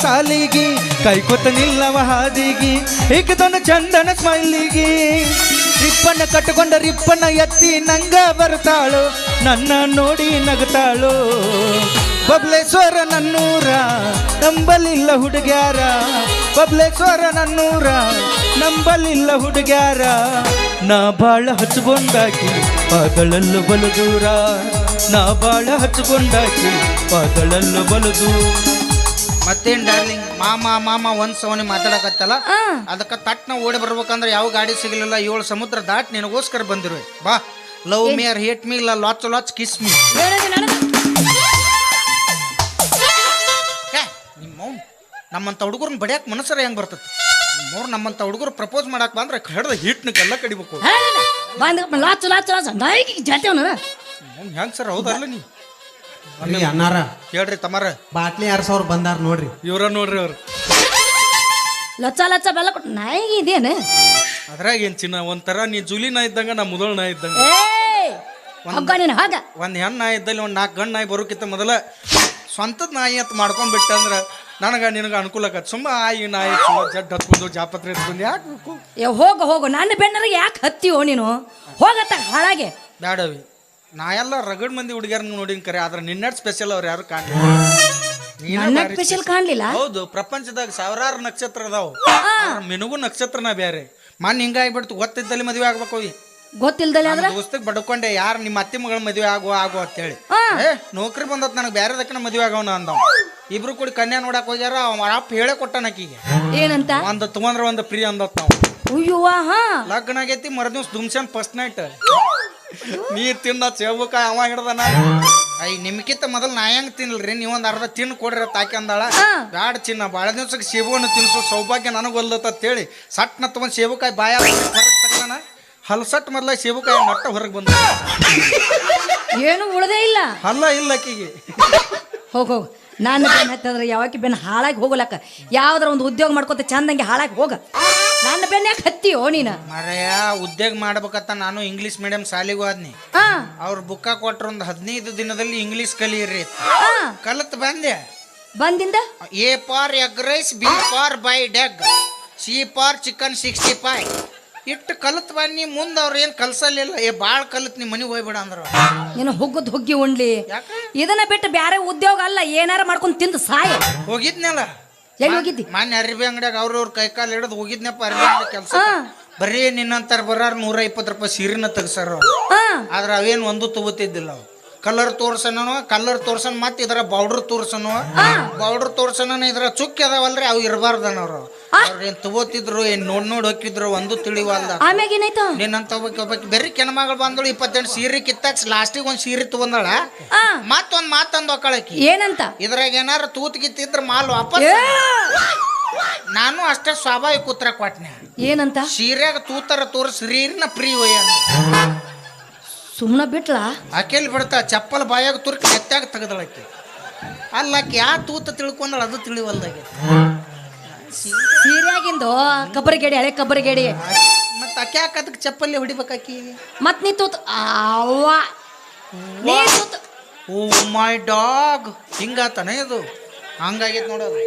ಸಾಲಿಗಿ ಕೈಕೊತ್ತ ನಿಲ್ಲವ ಹಾದಿಗಿ ಹಿಗ್ದನ ಚಂದನ ಸ್ಮೈಲಿಗಿ. ರಿಪ್ಪನ್ನ ಕಟ್ಟಿಕೊಂಡ ರಿಪ್ಪನ್ನ ಎತ್ತಿ ನಂಗ ಬರ್ತಾಳು ನನ್ನ ನೋಡಿ ನಗತಾಳು ಬಬ್ಲೇಶ್ವರ ನನ್ನೂರ, ನಂಬಲಿಲ್ಲ ಹುಡುಗ್ಯಾರ. ಬಬ್ಲೇಶ್ವರ ನನ್ನೂರ, ನಂಬಲಿಲ್ಲ ಹುಡುಗ್ಯಾರ. ನಾ ಬಾಳ ಹಚ್ಕೊಂಡಾಕಿ ಪಗಳಲ್ಲು ಬಲು ದೂರ. ನಾ ಬಾಳ ಹಚ್ಕೊಂಡಾಕಿ ಪಗಳಲ್ಲು ಬಲು ದೂರ. ಮತ್ತೇನ್ ಡಾರ್ಲಿಂಗ್ ಮಾಮ ಮಾಮ ಒಂದ್ ಸವನಿ ಮಾತಾಡಕತ್ತಲ್ಲ. ಅದಕ್ಕ ತಟ್ನ ಓಡಿ ಬರ್ಬೇಕಂದ್ರೆ ಯಾವ ಗಾಡಿ ಸಿಗಲಿಲ್ಲ? ಏಳು ಸಮುದ್ರ ದಾಟ್ ನಿನಗೋಸ್ಕರ ಬಂದಿರುವೆ ಬಾ. Love me or hate me ಇಲ್ಲ ಲಾಚ್ ಲಾಚ್ ಕಿಸ್ ಮೀ ನಿಮ್ಮ ನಮ್ಮಂತ ಹುಡುಗರನ್ನ ಬಡಿಯಾಕ ಮನಸ್ಸರ ಹೆಂಗ್ ಬರ್ತದೆ ಮೂರ್ ನಮ್ಮಂತ ಹುಡುಗರು ಪ್ರಪೋಸ್ ಮಾಡಕ್ ಬಂದ್ರೆ ಕಡದ ಹಿಟ್ನ ಕಲ್ಲ ಕಡಿಬೇಕು. ಬಂದ ಲಾಚು ಲಾಚು ಲಾಚು ನಾಯಿಗೆ ಹೆಂಗ್ ಸರ್ ಹೌದಲ್ಲ ನೀ? ಅಲ್ಲಿ ಅನ್ನಾರ. ಹೇಳ್ರಿ ತಮ್ಮಾರ ಬಾಟ್ಲಿ ಎರಡ್ ಸಾವಿರ ಬಂದಾರ ನೋಡ್ರಿ. ಇವ್ರ ನೋಡ್ರಿ ಅವ್ರು. ಲಚ್ಚ ಲಚ್ಚ ಬೆಲ್ಲ ಕೊಟ್ಟು ನಾಯಿಗೆ ಇದೇನು? ಅದ್ರಾಗ ಏನ್ ಚಿನ್ನ? ಒಂಥರ ನೀ ಜುಲಿ ನಾ ಇದ್ದಂಗ ನಾ ಮುದಳ್ ನಾ ಇದ್ದಂಗ. ಏಯ್! ಹಗ್ಗ ನೀನು ಹಾಗ ಒಂದ್ ಹೆಣ್ಣು ನಾಯಿ ಇದ್ದಲ್ಲಿ ಒಂದ್ ನಾಲ್ಕು ಗಂಡು ನಾಯಿ ಬರೋಕ್ಕಿಂತ ಮೊದಲ ಸ್ವಂತದ ನಾಯಿ ಅಂತ ಮಾಡ್ಕೊಂಡ್ಬಿಟ್ಟಂದ್ರ ನನಗ ನಿನಗ ಅನುಕೂಲ ಆಗತ್ತೆ ಸುಮ್ಮ ಆಯಿ ನಾಯಿ ಚಲೋ ಜಡ್ ಹತ್ಕೊಂಡು ಜಾಪತ್ರೆ ಎತ್ಕೊಂಡು ಯಾಕೆ ಬೇಕು ಏ ಹೋಗು ಹೋಗು. ನನ್ನ ಬೆನ್ನರಿಗೆ ಯಾಕೆ ಹತ್ತಿಯೋ ನೀನು? ಹೋಗತ್ತ ಹಾಳಾಗೆ. ಬ್ಯಾಡವಿ. ನಾ ಎಲ್ಲ ರಗಡ್ ಮಂದಿ ಹುಡುಗಿಯರ್ ನೋಡಿನ್ ಕರೆ ಆದ್ರೆ ನಿನ್ನಟ್ ಸ್ಪೆಷಲ್ ಅವ್ರು ಯಾರು ಕಾಣಲಿಲ್ಲ. ಕಾಣಲಿಲ್ಲ ಸ್ಪೆಷಲ್ ಕಾಣ್ಲಿಲ್ಲ? ಹೌದು ಪ್ರಪಂಚದಾಗ ಸಾವಿರಾರು ನಕ್ಷತ್ರ ಅದಾವು. ಮಿನುಗು ನಕ್ಷತ್ರನ ಬೇರೆ ಮನ್ ಹಿಂಗ ಆಗ್ಬಿಡ್ತು ಗೊತ್ತಿದ್ದಲ್ಲಿ ಮದುವೆ ಆಗ್ಬೇಕು ಗೊತ್ತಿಲ್ದಲ್ಲ ಆದ್ರ? ದೋಸ್ತಕ್ ಬಡ್ಕೊಂಡೆ ಯಾರು ನಿಮ್ಮ ಅತ್ತಿ ಮಗಳ ಮದುವೆ ಆಗೋ ಆಗೋ ಅಂತ ಹೇಳಿ ಏ ನೌಕರಿ ಬಂದತ್ ನನಗೆ ಬೇರೆದಕ್ಕನ ಮದುವೆ ಆಗವನ ಅಂದವ. ಇಬ್ರು ಕೂಡಿ ಕನ್ಯಾ ನೋಡಕ್ ಹೋಗ್ಯಾರ ಅವ ಅಪ್ಪ ಹೇಳೇ ಕೊಟ್ಟನ ಆಕಿಗೆ. ಏನಂತ? ಒಂದು ತಗೊಂಡ್ರ ಒಂದು ಫ್ರೀ ಅಂದತ್ ನಾವು. ಹಾ. ಲಗ್ನ ಆಗೈತಿ ಮರದಿವ್ಸ ದುಮ್ಸನ್ ಫಸ್ಟ್ ನೈಟ್ ನೀ ತಿನ್ನ ಸೇಬುಕಾಯಿ ಅವ ಹಿಡ್ದನ? ಅಯ್ಯ ನಿಮ್ಕಿಂತ ಮೊದಲು ನಾ ಹೆಂಗ್ ತಿನ್ಲ್ರಿ? ನೀವೊಂದ್ ಅರ್ಧ ತಿನ್ ಕೊಡ್ರಿ ತಾಕೆ ಅಂದಾಳ. ಬ್ಯಾಡ ಚಿನ್ನ ಬಾಳ ದಿವ್ಸಕ್ಕೆ ಸೇಬುವನ್ನು ತಿನ್ಸೋ ಸೌಭಾಗ್ಯ ನನಗೆ ಹೇಳಿ ಸಟ್ನ ತಗೊಂಡ್ ಸೇಬುಕಾಯಿ ಬಾಯ ಹೊರಗೆ ತಗದಾನ. ಹಲ್ಸಟ್ ಮೊದ್ಲ ಸೇಬುಕಾಯಿ ಮೊಟ್ಟ ಹೊರಗೆ ಬಂದ ಏನು ಉಳದೇ ಇಲ್ಲ. ಹಲ್ಲ ಇಲ್ಲ ಆಕಿಗೆ. ಹೋಗ ಹೋಗ್. ನಾನು ಯಾವಾಗ ಹತ್ತಂದ್ರೆ ಯಾವಾಕಿ ಬೆನ್ನ ಹಾಳಾಗಿ ಹೋಗ್ಲಕ್ಕ ಯಾವ್ದಾರ ಒಂದು ಉದ್ಯೋಗ ಮಾಡ್ಕೊತ ಚಂದಂಗೆ ಹಾಳಾಗಿ ಹೋಗ. ನನ್ನ ಬೆನ್ನ ಹತ್ತಿಯೋ ನೀನು? ಮರೆಯ ಉದ್ಯೋಗ ಮಾಡ್ಬೇಕತ್ತ ನಾನು ಇಂಗ್ಲಿಷ್ ಮೀಡಿಯಂ ಶಾಲೆಗೂ ಆದ್ನಿ. ಹಾ. ಅವ್ರ ಬುಕ್ಕ ಕೊಟ್ರ ಒಂದು ಹದಿನೈದು ದಿನದಲ್ಲಿ ಇಂಗ್ಲಿಷ್ ಕಲಿಯಿರಿ ಹಾ. ಕಲತ್ ಬಂದೆ. ಬಂದಿಂದ? A for egg rice B for by ಡೆಗ್ C for chicken sixty five ಇಟ್ಟು ಕಲತ್ ಬನ್ನಿ ಮುಂದೆ ಅವ್ರು ಏನು ಕಲ್ಸಲಿಲ್ಲ. ಏ ಭಾಳ ಕಲತ್ ನಿಮ್ಮ ಮನೆಗೆ ಹೋಗ್ಬೇಡ ಅಂದ್ರು. ನೀನು ಹುಗ್ಗದ್ ಹುಗ್ಗಿ ಉಂಡ್ಲಿ ಯಾಕೆ? ಇದನ್ನ ಬಿಟ್ಟು ಬ್ಯಾರೆ ಉದ್ಯೋಗ ಅಲ್ಲ ಏನಾರ ಮಾಡ್ಕೊಂಡು ತಿಂದು ಸಾಯ. ಹೋಗಿದ್ನಲ್ಲ. ಎಲ್ಲಿ ಹೋಗಿದ್ದಿ? ಮಾನ್ಯ ಅರಿಬಿ ಅಂಗಡಿಯಾಗ ಅವ್ರ ಅವ್ರ ಕೈ ಕಾಲು ಹಿಡಿದು ಹೋಗಿದ್ನಪ್ಪ ಅರಿಬಿ ಅಂಗಡಿ ಕೆಲಸ ಹಾ. ಬರೀ ನಿನ್ನಂತಾರ ಬರಾರ್ ನೂರ ಇಪ್ಪತ್ತು ರೂಪಾಯಿ ಸೀರೆನ ತೆಗ್ಸಾರ ಅವ್ರು. ಹಾ. ಆದ್ರೆ ಅವೇನು ಒಂದು ತಗೋತಿದ್ದಿಲ್ಲ ಅವು ಕಲರ್ ತೋರ್ಸನೋ ಕಲರ್ ತೋರ್ಸನ್ ಮತ್ತೆ ಇದರ ಬೌಡರ್ ತೋರ್ಸನೋ ಬೌಡರ್ ತೋರ್ಸನ ಇದರ ಚುಕ್ಕಿ ಅದಾವಲ್ರಿ ಅವು ಇರಬಾರ್ದನವ್ರು. ತಗೋತಿದ್ರು ಏನ್ ನೋಡ್ ನೋಡ್ ಹೋಗಿದ್ರು ಒಂದು ತಿಳಿವಲ್ದ. ಆಮ್ಯಾಗ ಏನಾಯ್ತು? ನಿನ್ನಂತ ಒಬ್ಬಾಕಿ ಒಬ್ಬಾಕಿ ಕೆನಮಗಳು ಬಂದಳು ಇಪ್ಪತ್ತೆಂಟು ಸೀರೆ ಕಿತ್ತಾಕ್ಸ್ ಲಾಸ್ಟಿಗೆ ಒಂದು ಸೀರೆ ತಗೊಂದಳ ಆ. ಮತ್ತೊಂದು ಮಾತಂದು ಒಕ್ಕಳಕಿ. ಏನಂತ? ಇದ್ರಾಗ ಏನಾರ ತೂತ್ ಕಿತ್ತಿದ್ರ ಮಾಲ್ ವಾಪಸ್ ಏ! ನಾನು ಅಷ್ಟೇ ಸ್ವಾಭಾವಿಕ ಉತ್ತರ ಕೊಟ್ನೆ. ಏನಂತ? ಸೀರೆಯಾಗ ತೂತರ ತೋರಿಸ್ ರೀರ್ನ ಪ್ರೀ ಒಯ್ಯ ಸುಮ್ಮನೆ ಬಿಟ್ಲಾ? ಆಕೆಲ್ ಬಿಡ್ತಾ ಚಪ್ಪಲ್ ಬಾಯಾಗ ತುರ್ಕಿ ಎತ್ತಾಗ ತೆಗೆದಳಕ್ಕೆ ಅಲ್ಲ ಆಕೆ ಯಾ ತೂತ ತಿಳ್ಕೊಂಡಳ ಅದು ತಿಳಿವಲ್ದಾಗೆ. ಸೀರೆಯಾಗಿಂದು ಕಬ್ಬರಿಗೇಡಿ ಹಳೆ ಕಬ್ಬರಿ ಗೇಡಿ ಮತ್ತ ಅಕ್ಕಿ ಅದಕ್ಕೆ ಚಪ್ಪಲ್ಲಿ ಹೊಡಿಬೇಕಾಕಿ ಮತ್ ನೀ ತೂತ್ ಅವ್ವ. ನೀ ತೂತ್. ಓ ಮೈ ಡಾಗ್. ಹಿಂಗಾತನ ಇದು. ಹಂಗಾಗೈತೆ ನೋಡೋದು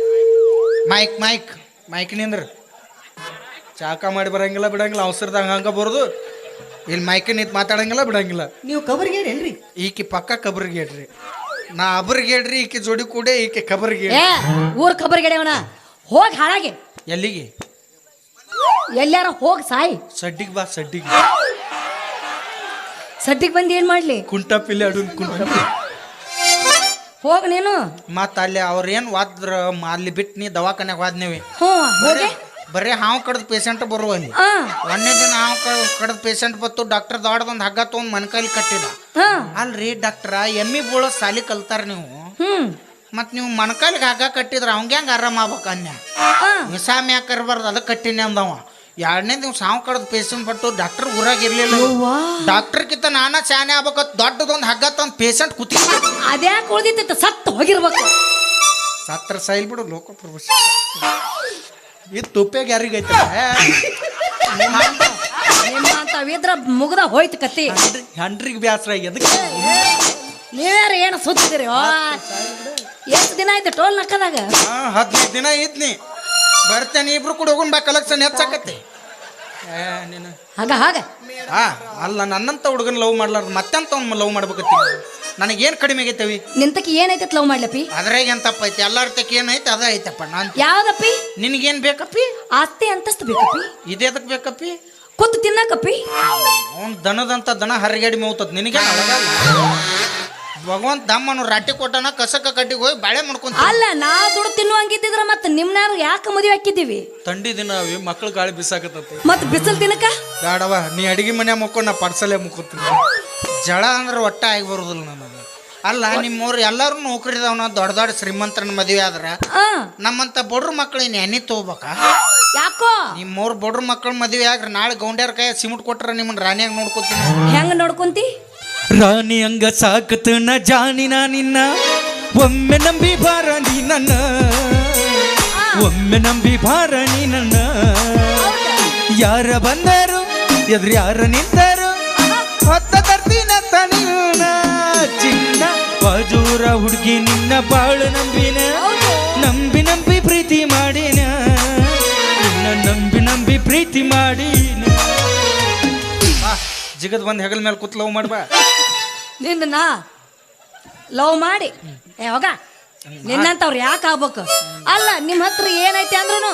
ಮೈಕ್ ಮೈಕ್. ಮೈಕ್ ನಿಂದ್ರ. ಚಾಕ ಮಾಡಿ ಬರಂಗಿಲ್ಲ ಬಿಡಂಗಿಲ್ಲ. ಅವಸರದಾಗ ಹಂಗ ಬರೋದು. ಇಲ್ಲಿ ಮೈಕ್ ನಿಂತು ಮಾತಾಡಂಗಿಲ್ಲ ಬಿಡಂಗಿಲ್ಲ. ನೀವು ಕಬರ್ಗೇಡಿ ಏನ್ರಿ ಈಕಿ ಪಕ್ಕ ಕಬ್ರಿಗೇಡ್ರಿ. ನಾ ಅಬ್ರಿಗೇಡ್ರಿ ಈಕಿ ಜೋಡಿ ಕೂಡೆ ಈಕೆ ಕಬ್ರಿಗೇಡ್ ಏ ಊರ್ ಅವನ. ಹೋಗಿ ಹಾಳಾಗಿ. ಎಲ್ಲಿಗೆ? ಎಲ್ಲಾರ ಹೋಗಿ ಸಾಯಿ. ಸಡ್ಡಿಗೆ ಬಾ ಸಡ್ಡಿಗೆ. ಸಡ್ಡಿಗೆ ಬಂದು ಏನು ಮಾಡ್ಲಿ? ಕುಂಟಪ್ಪಿಲ್ಲ ಪಿಲ್ಲೆ ಅಡುನ್ ಹೋಗಿ ನೀನು. ಮತ್ತ ಅಲ್ಲಿ ಅವ್ರೇನ್ ವಾದ್ರ ಮ- ಅಲ್ಲಿ ಬಿಟ್ಟು ನೀ ದವಾಖಾನೆಗೆ ಹೋದ್ನೇವಿ ಹ್ಞೂ ಹೋಗಿ. ಬರೀ ಹಾವು ಕಡ್ದ ಪೇಷಂಟ್ ಬರುವ ಅಲ್ಲಿ. ಹಾ. ಒಂದನೇ ದಿನ ಹಾವು ಕಡ್ದ ಪೇಷಂಟ್ ಬತ್ತು ಡಾಕ್ಟರ್ ದಾಡ್ದೊಂದು ಹಗ್ಗ ತೊಗೊಂಡು ಮನ್ಕೈಲಿ ಕಟ್ಟಿದ. ಹಾ. ಅಲ್ರಿ ಡಾಕ್ಟ್ರ ಎಮ್ಮಿ ಬೀಳೋ ಸಾಲಿ ಕಲ್ತಾರ ನೀವು. ಹ್ಮ್ ಮತ್ ನೀವು ಮನ್ಕಾಲಿಗೆ ಹಗ್ಗ ಕಟ್ಟಿದ್ರೆ ಅವಂಗ ಹೆಂಗ ಆರಾಮ ಆಗ್ಬೇಕ ಅನ್ಯ? ವಿಷಾಮ ಯಾಕೆ ಕರ್ಬಾರ್ದು ಅದಕ್ಕೆ ಕಟ್ಟಿನಿ ಅಂದವ. ಎರಡನೇ ದಿವ್ಸ ಸಾವು ಕಡ್ದ ಪೇಷಂಟ್ ಬಟ್ಟು ಡಾಕ್ಟರ್ ಊರಾಗ ಇರ್ಲಿಲ್ಲ. ಡಾಕ್ಟರ್ ಕಿತ್ತ ನಾನಾ ಚಾನೆ ಆಗ್ಬೇಕು ದೊಡ್ಡದೊಂದು ಹಗ್ಗ ತಂದು ಪೇಷಂಟ್ ಕೂತಿ ಅದ್ಯಾಕೆ ಉಳ್ದಿತ್ತು ಸತ್ತು ಹೋಗಿರ್ಬೇಕು. ಸತ್ರ ಸೈಲ್ ಬಿಡು ಲೋಕ ಪ್ರವೇಶ. ಇದು ತುಪ್ಪೆಗೆ ಯಾರಿಗೈತೆ ಇದ್ರ ಮುಗ್ದ ಹೋಯ್ತು ಕತ್ತಿ. ಹೆಂಡ್ರಿಗೆ ಬ್ಯಾಸರ ಎದಕ್ಕೆ ನೀವ್ಯಾರು ಏನು ಸುತ್ತಿದಿರಿ? ಎಷ್ಟು ದಿನ ಆಯ್ತು ಟೋಲ್ ನಕ್ಕದಾಗ? ಹಾ ಹದಿನೈದು ದಿನ ಇದ್ನಿ. ಬರ್ತೇನೆ ಇಬ್ರು ಕೂಡ ಹೋಗೋಣ ಬಾ ಕಲೆಕ್ಷನ್ ಹೆಚ್ಚಾಕತ್ತೆ. ಏ ನೀನು. ಹಾಗ ಹಾಗ. ಆ ಅಲ್ಲ ನನ್ನಂತ ಹುಡುಗನ ಲವ್ ಮಾಡ್ಲಾರ ಮತ್ತೆಂತ ಅವ್ನ ಲವ್ ಮಾಡ್ಬೇಕತ್ತಿ? ನನಗೇನು ಕಡಿಮೆ ಆಗೈತವಿ? ನಿಂತಕ್ಕೆ ಏನೈತೆ ಲವ್ ಮಾಡ್ಲಪ್ಪಿ? ಅದ್ರಾಗ ಏನ್ ತಪ್ಪೈತಿ? ಎಲ್ಲಾರ ತಕ್ಕ ಏನೈತೆ? ಅದ ಐತಪ್ಪ ನಾನು ಯಾವ್ದಪ್ಪಿ? ನಿನಗೇನ್ ಬೇಕಪ್ಪಿ? ಆಸ್ತಿ ಅಂತಸ್ತು ಬೇಕಪ್ಪಿ? ಇದೇದಕ್ಕೆ ಬೇಕಪ್ಪಿ? ಕೂತು ತಿನ್ನಕಪ್ಪಿ? ಅವ್ನ್ ದನದಂತ ದನ ಹರಿಗಡಿ ಮೇವ್ತದ ನಿನಗೆ ಭಗವಂತ ದಮ್ಮನು ರಾಟಿ ಕೊಟ್ಟನ ಕಸಕ ಕಟ್ಟಿಗೆ ಹೋಗಿ ಬಾಳೆ ಮಾಡ್ಕೊಂತ ಅಲ್ಲ ನಾ ದುಡ್ಡು ತಿನ್ನುವಂಗಿದ್ದಿದ್ರ ಮತ್ತೆ ನಿಮ್ನ ಯಾಕೆ ಮದುವೆ ಹಾಕಿದ್ದೀವಿ? ತಂಡಿ ದಿನ ಅವಿ ಮಕ್ಳು ಗಾಳಿ ಬಿಸಾಕತ್ತತಿ. ಮತ್ತೆ ಬಿಸಲ್ ತಿನ್ನಕ ಬೇಡವ ನೀ ಅಡಿಗೆ ಮನೆ ಮುಕ್ಕೊಂಡು ನಾ ಪರ್ಸಲೇ ಮುಕ್ಕೋತೀನಿ. ಜಳ ಅಂದ್ರೆ ಒಟ್ಟ ಆಗಿ ಬರೋದಿಲ್ಲ ನನಗೆ. ಅಲ್ಲ ನಿಮ್ಮವ್ರು ಎಲ್ಲರೂ ನೌಕರಿದವನ ದೊಡ್ಡ ದೊಡ್ಡ ಶ್ರೀಮಂತರನ್ನ ಮದುವೆ ಆದ್ರ ಆ. ನಮ್ಮಂತ ಬಡ್ರ ಮಕ್ಳು ಇನ್ನು ಎಣ್ಣೆ ತಗೋಬೇಕಾ? ಯಾಕೋ? ನಿಮ್ಮವ್ರು ಬಡ್ರ ಮಕ್ಳ ಮದುವೆ ಆಗ್ರ ನಾಳೆ ಗೌಂಡ್ಯಾರ ಕೈ ಸಿಮಿಟ್ ಕೊಟ್ರ ನಿಮ್ಮನ್ನ ರಾಣಿಯಾಗ ನೋಡ್ಕೊತೀನಿ. ಹೆಂಗ ನೋಡ್ಕೊಂತಿ? ರಾಣಿ ಹಂಗ ಸಾಕತನ ಜಾನಿನ ನಿನ್ನ. ಒಮ್ಮೆ ನಂಬಿ ಬಾರ ನೀ ನನ್ನ. ಒಮ್ಮೆ ನಂಬಿ ಬಾರ ನೀ ನನ್ನ. ಯಾರ ಬಂದರು, ಎದ್ರು ಯಾರ ನಿಂತರು, ಹೊತ್ತ ತರ್ತೀನಂತ ನೀನ ಚಿನ್ನ ಬಾಜೂರ ಹುಡುಗಿ ನಿನ್ನ ಬಾಳು ನಂಬಿನ. ನಂಬಿ ನಂಬಿ ಪ್ರೀತಿ ಮಾಡಿನ. ನಿನ್ನ ನಂಬಿ ನಂಬಿ ಪ್ರೀತಿ ಮಾಡಿನ. ಜಿಗದ್ ಬಂದು ಹೆಗಲ್ ಮೇಲೆ ಕೂತ್ ಲವ್ ಮಾಡ್ಬಾ. ನಿನ್ನ ನಾ ಲವ್ ಮಾಡಿ. ಏ ಹೋಗ. ನಿನ್ನಂತವ್ರು ಯಾಕೆ ಆಗ್ಬೇಕು? ಅಲ್ಲ ನಿಮ್ಮ ಹತ್ರ ಏನೈತಿ ಅಂದ್ರೂ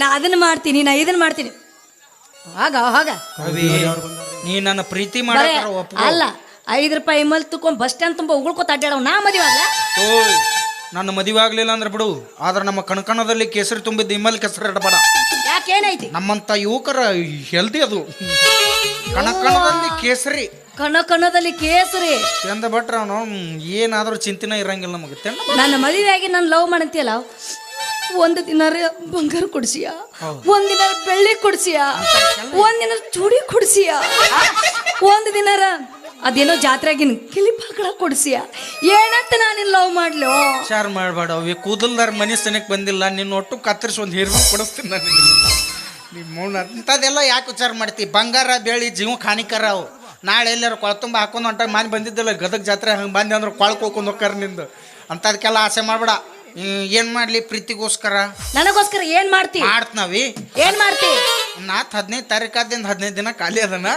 ನಾ ಅದನ್ನ ಮಾಡ್ತೀನಿ ನಾ ಇದನ್ನ ಮಾಡ್ತೀನಿ. ಹೋಗ ಹೋಗ. ಕವಿ ನೀ ನನ್ನ ಪ್ರೀತಿ ಬರೇ ಒಪ್ಕೊ ಅಲ್ಲ ಐದು ರೂಪಾಯಿ ಮಲ್ ತಕೊಂಡ್ ಬಸ್ ಸ್ಟ್ಯಾಂಡ್ ತುಂಬ ಉಗುಳ್ಕೊತ ಅಡ್ಡಾಡವ್ ನಾ ಮದಿವಾಗ ನನ್ನ ಮದುವೆ ಆಗ್ಲಿಲ್ಲ ಅಂದ್ರೆ ಬಿಡು. ಆದ್ರೆ ನಮ್ಮ ಕಣಕಣದಲ್ಲಿ ಕೇಸರಿ ತುಂಬಿದ್ದ ಇಮ್ಮಲ್ ಕೆಸರು ಇಡಬೇಡ ಏನೈತಿ ನಮ್ಮಂತ ಯುವಕರ ಹೆಲ್ದಿ ಅದು. ಕಣಕಣದಲ್ಲಿ ಕೇಸರಿ. ಕಣ ಕಣದಲ್ಲಿ ಕೇಸರಿ. ಎಂದ ಭಟ್ರ ಅವನು ಏನಾದ್ರೂ ಚಿಂತಿನ ಇರಂಗಿಲ್ಲ ನಮಗೆ. ನನ್ನ ಮದುವೆಯಾಗಿ ಆಗಿ ನಾನು ಲವ್ ಮಾಡಂತೀಯಲ್ಲ? ಒಂದು ದಿನ ಬಂಗಾರ ಕೊಡ್ಸಿಯ? ಒಂದಿನ ಬೆಳ್ಳಿ ಕೊಡ್ಸಿಯ? ಒಂದಿನ ಚೂಡಿ ಕೊಡ್ಸಿಯ? ಒಂದು ದಿನಾರ ಅದೇನೋ ಜಾತ್ರೆಗಿನ ಕಿಲಿಪ್ ಪಾಕಳ ಕೊಡ್ಸಿಯ? ಏನಂತ ನಾನು ಲವ್ ಮಾಡ್ಲು? ವಿಚಾರ ಮಾಡಬೇಡ ಅವಿ ಕೂದಲ್ದಾರ ಮನೆ ಬಂದಿಲ್ಲ. ನಿನ್ನ ಒಟ್ಟು ಕತ್ತರಿಸಿ ಒಂದು ಹೀರ್ಮ ಕೊಡಿಸ್ತೀನಿ ನಾನು ನಿಮ್ಮ ಅಂಥದ್ದೆಲ್ಲ ಯಾಕೆ ವಿಚಾರ ಮಾಡ್ತಿ? ಬಂಗಾರ ಬೆಳಿ ಜೀವಕ್ಕೆ ಹಾನಿಕರ ಅವು. ನಾಳೆ ಎಲ್ಲಾರು ಕೊಳತುಂಬ ಹಾಕೊಂಡು ಹೊಂಟಾಗ ಮನೆ ಬಂದಿದ್ದಲ್ಲ. ಗದಗ ಜಾತ್ರೆ ಹಂಗೆ ಬಂದೆ ಅಂದ್ರೆ ಕೊಳ್ಕೋಕೊಂಡು ಹೋಗ್ತಾರ ನಿಂದು. ಅಂಥದಕ್ಕೆಲ್ಲ ಆಸೆ ಮಾಡಬೇಡ. ಏನು ಮಾಡಲಿ ಪ್ರೀತಿಗೋಸ್ಕರ? ನನಗೋಸ್ಕರ ಏನ್ ಮಾಡ್ತಿ? ಮಾಡ್ತೀವಿ ಏನ್ ಮಾಡ್ತಿ? ನಾತ್ ಹದಿನೈದು ತಾರೀಕಾದಿಂದ ಹದಿನೈದು ದಿನ ಖಾಲಿ ಅದನ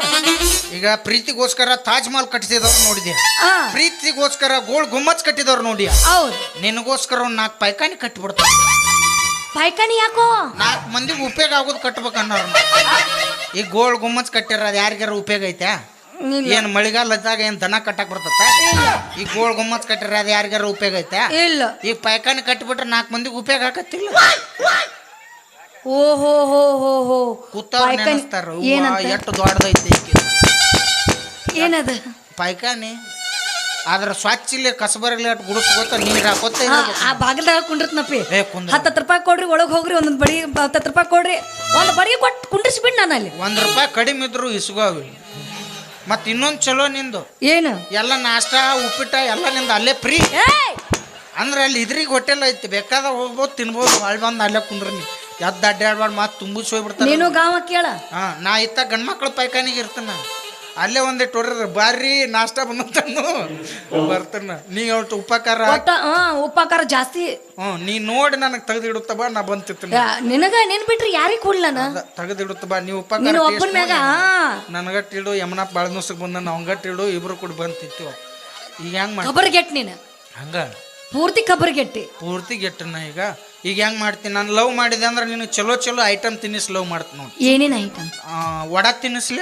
ಈಗ ಪ್ರೀತಿಗೋಸ್ಕರ ತಾಜ್ ಮಹಲ್ ಕಟ್ಟಿಸಿದವ್ರು ನೋಡಿದ್ಯ? ಪ್ರೀತಿಗೋಸ್ಕರ ಗೋಳ್ ಗುಮ್ಮಚ್ ಕಟ್ಟಿದವ್ರು ನೋಡಿ ಹೌದು. ನಿನಗೋಸ್ಕರ ಒಂದು ನಾಲ್ಕು ಪೈಕಾನಿ ಕಟ್ಟಿಬಿಡ್ತಾರೆ ಪೈಕಾನಿ ಯಾಕೋ? ನಾಲ್ಕು ಮಂದಿಗೆ ಉಪಯೋಗ ಆಗೋದು ಕಟ್ಬೇಕು ಅನ್ನೋರು. ಈ ಗೋಳ್ ಗುಮ್ಮಚ್ ಕಟ್ಟಿರ ಅದು ಯಾರಿಗಾರ ಉಪಯೋಗ ಐತೆ ಏನ್ ಮಳಿಗಾಲದಾಗ ಏನ್ ದನ ಕಟ್ಟಕ್ ಬರ್ತತ್ತ? ಈ ಗೋಳ್ ಗುಮ್ಮಚ್ ಕಟ್ಟಿರ ಅದು ಯಾರಿಗಾರ ಉಪಯೋಗ ಐತೆ ಇಲ್ಲ. ಈ ಪೈಕಾನಿ ಕಟ್ಟಿಬಿಟ್ರೆ ನಾಲ್ಕು ಮಂದಿಗೆ ಉಪಯೋಗ ಆಕತ್ತಿಲ್ಲ ಓ ಹೋ ಹೋ ಹೋ. ಹೋ ಕೂತವ್ರು ಪಾಯ್ಕಾನಿ ನೆನೆಸ್ತಾರ ಏನಂತ? ಎಷ್ಟು ದೊಡ್ಡದೈತಿ ಈಕಿ. ಏನದ? ಪೈಕಾನಿ ಆದ್ರ ಸ್ವಚ್ಛ ಇಲ್ಲ ಕಸಬರಲಿ ಅಟ್ ಗುಡಿಸ್ಕೋತ ನೀರು ಹಾಕೋತ ಆ, ಆ ಬಾಗಿಲ್ದಾಗ ಕುಂಡಿರ್ತನಪ್ಪಿ. ಏ, ಕುಂದ್ರ. ಹತ್ತತ್ತು ರೂಪಾಯಿ ಕೊಡ್ರಿ ಒಳಗೆ ಹೋಗ್ರಿ ಒಂದೊಂದು ಬಡಿ ಹತ್ತತ್ತು ರೂಪಾಯಿ ಕೊಡ್ರಿ. ಒಂದು ಬಡಿ ಕೊಟ್ಟು ಕುಂಡ್ರಿಸ್ಬಿಡ್ ನಾನು ಅಲ್ಲಿ. ಒಂದ್ ರೂಪಾಯಿ ಕಡಿಮೆ ಇದ್ರು ಇಸ್ಗೋವಿ. ಮತ್ ಇನ್ನೊಂದ್ ಚಲೋ ನಿಂದು. ಏನು? ಎಲ್ಲ ನಾಷ್ಟ ಉಪ್ಪಿಟ್ಟ ಎಲ್ಲ ನಿಂದು ಅಲ್ಲೇ ಫ್ರೀ. ಏಯ್! ಅಂದ್ರೆ ಅಲ್ಲಿ ಇದ್ರಿಗೆ ಹೋಟೆಲ್ ಐತಿ. ಬೇಕಾದ ಹೋಗ್ಬೋದು ತಿನ್ಬೋದು ಹೊಳ್ ಬಂದು ಅಲ್ಲೇ ಕುಂದ್ರಿ ನೀ. ಎದ್ದು ಅಡ್ಡಾಡ್ಬಾರ್ದು ಮಾತು ತುಂಬಿಸಿ ಹೋಗ್ಬಿಡ್ತಾರೆ ನೀನು ಗಾವ ಕೇಳ. ಹಾ ನಾ ಇತ್ತ ಗಂಡ್ ಮಕ್ಳ ಪೈಖಾನಿಗೆ ಇರ್ತಾನ ಅಲ್ಲೇ ಒಂದೇ ಟೋರ್ ಬಾರಿ ನಾಷ್ಟ ಬಂದಂತನು ಬರ್ತಾನ. ನೀ ಒಟ್ಟು ಉಪಕಾರ ಒಟ್ಟ ಹಾ ಉಪಕಾರ ಜಾಸ್ತಿ. ಹ್ಞೂ ನೀ ನೋಡಿ ನನಗೆ ತೆಗೆದಿಡುತ್ತ ಬಾ ನಾ ಬಂತಿರ್ತೀನಿ ನಿನಗ ನೆನ್ ಬಿಟ್ರಿ ಯಾರಿಗೆ ಕೊಡ್ಲನ ತೆಗೆದಿಡುತ್ತ ಬಾ ನೀವು ಉಪಕಾರ ನೀನು ಒಬ್ಬನ ಮ್ಯಾಗ ನನಗಟ್ಟಿಡು ಯಮನಪ್ಪ ಬಾಳನೂಸಕ್ಕೆ ಬಂದ ಅವಂಗಟ್ಟಿಡು ಇಬ್ರು ಕೂಡ ಬಂತಿತ್ತು ಈಗ ಹೆಂಗ್ ಮಾಡಿ ಖಬರ್ಗೆಟ್ ನೀನು. ಹಂಗ? ಪೂರ್ತಿ ಖಬರ್ಗೆಟ್ಟಿ ಪೂರ್ತಿ ಗೆಟ್ಟನ ಈಗ? ಈಗ ಹೆಂಗ್ ಮಾಡ್ತೀನಿ? ನಾನು ಲವ್ ಮಾಡಿದೆ ಅಂದ್ರೆ ನೀನು ಚಲೋ ಚಲೋ ಐಟಮ್ ತಿನ್ನಿಸ್ ಲವ್ ಮಾಡ್ತೀನಿ ನೋಡಿ. ಏನೇನ್ ಐಟಮ್ ವಡ ತಿನ್ನಿಸ್ಲ?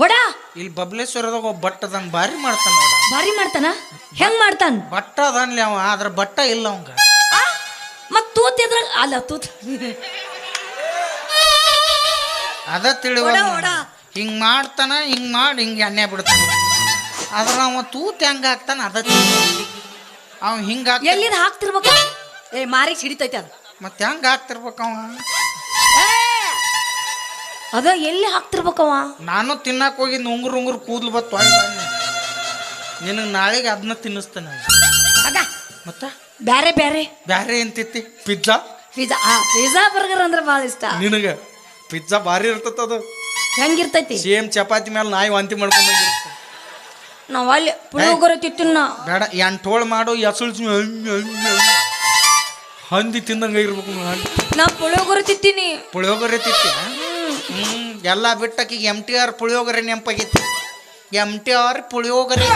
ವಡಾ? ಇಲ್ಲಿ ಬಬ್ಲೇಶ್ವರದಾಗ ಒಬ್ಬ ಬಟ್ ಅದಾನ ಭಾರಿ ಮಾಡ್ತಾನ ವಡ. ಭಾರಿ ಮಾಡ್ತಾನ? ಹೆಂಗ್ ಮಾಡ್ತಾನ? ಬಟ್ಟ ಅದನ್ಲಿ ಅವ ಆದ್ರ ಬಟ್ಟ ಇಲ್ಲ ಅವಂಗ. ಆ? ಮತ್ ತೂತ್ ಅಲ್ಲ ತೂತ್. ಅದ ತಿಳಿವ ವಡ, ವಡ. ಹಿಂಗ್ ಮಾಡ್ತಾನ ಹಿಂಗ್ ಮಾಡಿ ಹಿಂಗ್ ಎಣ್ಣೆ ಬಿಡ್ತಾನ. ಆದ್ರ ಅವ ತೂತ್ ಹೆಂಗ ಹಾಕ್ತಾನ ಅದ ಅವ ಹಿಂಗ ಎಲ್ಲಿದ್ ಹಾಕ್ತಿರ್ಬೇಕು? ಏ ಮಾರಿ ಸಿಡಿತೈತೆ ಅದು. ಮತ್ತೆ ಹೆಂಗ ಹಾಕ್ತಿರ್ಬೇಕವ? ಅವ! ಅದ ಎಲ್ಲಿ ಹಾಕ್ತಿರ್ಬೇಕವ? ನಾನು ತಿನ್ನಕ್ ಹೋಗಿ ನುಂಗ್ರ ಉಂಗುರ್ ಕೂದ್ಲು ಬತ್ತು ನಿನಗೆ ನಾಳೆಗೆ ಅದನ್ನ ತಿನ್ನಿಸ್ತೇನೆ ಆಗ ಮತ್ತ? ಬ್ಯಾರೆ ಬ್ಯಾರೆ. ಬ್ಯಾರೆ ಎಂತೈತಿ ಪಿಜ್ಜಾ? ಪಿಜ್ಜಾ. ಆ ಪಿಜ್ಜಾ ಬರ್ಗರ್ ಅಂದ್ರೆ ಭಾಳ ಇಷ್ಟ. ನಿನಗೆ? ಪಿಜ್ಜಾ ಭಾರಿ ಇರ್ತದ ಅದು. ಹೆಂಗಿರ್ತೈತಿ? ಸೇಮ್ ಚಪಾತಿ ಮೇಲೆ ನಾಯಿ ವಾಂತಿ ಮಾಡ್ಕೊಂಡು ನಾವು ಅಲ್ಲಿ ಪುಳಿಯೋಗರೆ ತಿತ್ತಿನ ಬೇಡ ಎಂಟೋಳು ಮಾಡು ಎಸುಳ್ ಹಂದಿ ತಿಂದಂಗ ಇರ್ಬೇಕು ನಾನು ನಾ ಪುಳಿಯೋಗರೆ ತಿಂತೀನಿ. ಪುಳಿಯೋಗರೆ ತಿತ್ತಿ ಹ್ಮ್. ಎಲ್ಲ ಬಿಟ್ಟಕ್ಕೆ ಎಂ ಟಿ ಆರ್ ಪುಳಿಯೋಗರೆ ನೆಂಪಾಗೈತಿ ಎಂ ಟಿ ಆರ್ ಪುಳಿಯೋಗರೆ.